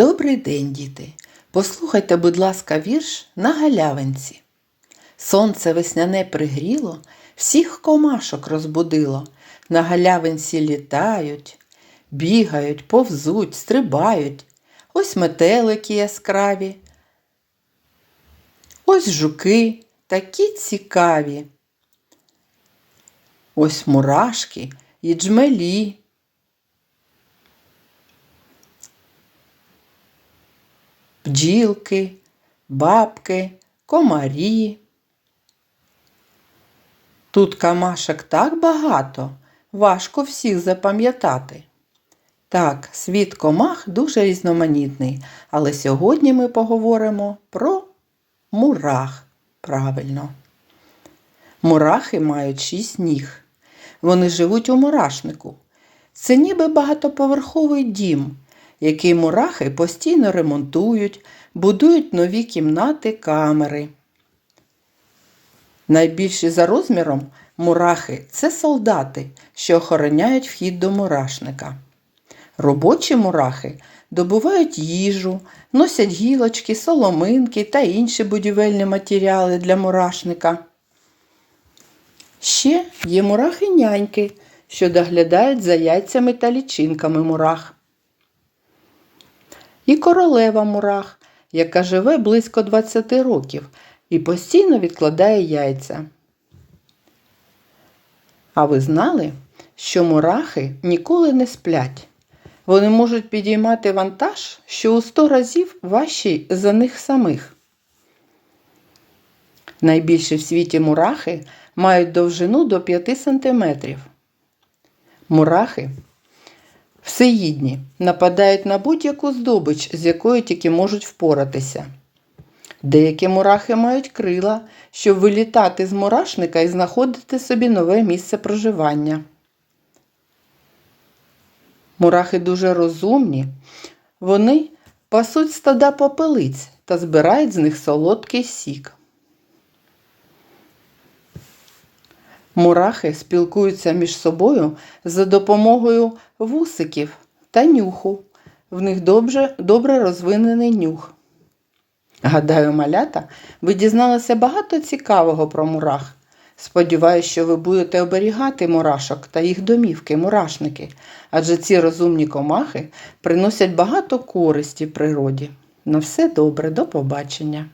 Добрий день, діти! Послухайте, будь ласка, вірш на галявинці. Сонце весняне пригріло, всіх комашок розбудило. На галявинці літають, бігають, повзуть, стрибають. Ось метелики яскраві. Ось жуки такі цікаві. Ось мурашки і джмелі. Бджілки, бабки, комарі. Тут камашок так багато, важко всіх запам'ятати. Так, світ комах дуже різноманітний, але сьогодні ми поговоримо про мурах. Правильно. Мурахи мають шість ніг. Вони живуть у мурашнику. Це ніби багатоповерховий дім, який мурахи постійно ремонтують, будують нові кімнати, камери. Найбільші за розміром мурахи це солдати, що охороняють вхід до мурашника. Робочі мурахи добувають їжу, носять гілочки, соломинки та інші будівельні матеріали для мурашника. Ще є мурахи-няньки, що доглядають за яйцями та лічинками мурах. І королева мурах, яка живе близько 20 років і постійно відкладає яйця. А ви знали, що мурахи ніколи не сплять? Вони можуть підіймати вантаж, що у 100 разів важчий за них самих. Найбільші в світі мурахи мають довжину до 5 см. Мурахи всеїдні нападають на будь-яку здобич, з якою тільки можуть впоратися. Деякі мурахи мають крила, щоб вилітати з мурашника і знаходити собі нове місце проживання. Мурахи дуже розумні. Вони пасуть стада попелиць та збирають з них солодкий сік. Мурахи спілкуються між собою за допомогою вусиків та нюху. В них добре, добре розвинений нюх. Гадаю, малята, ви дізналися багато цікавого про мурах. Сподіваюсь, що ви будете оберігати мурашок та їх домівки, мурашники, адже ці розумні комахи приносять багато користі природі. На все добре, до побачення!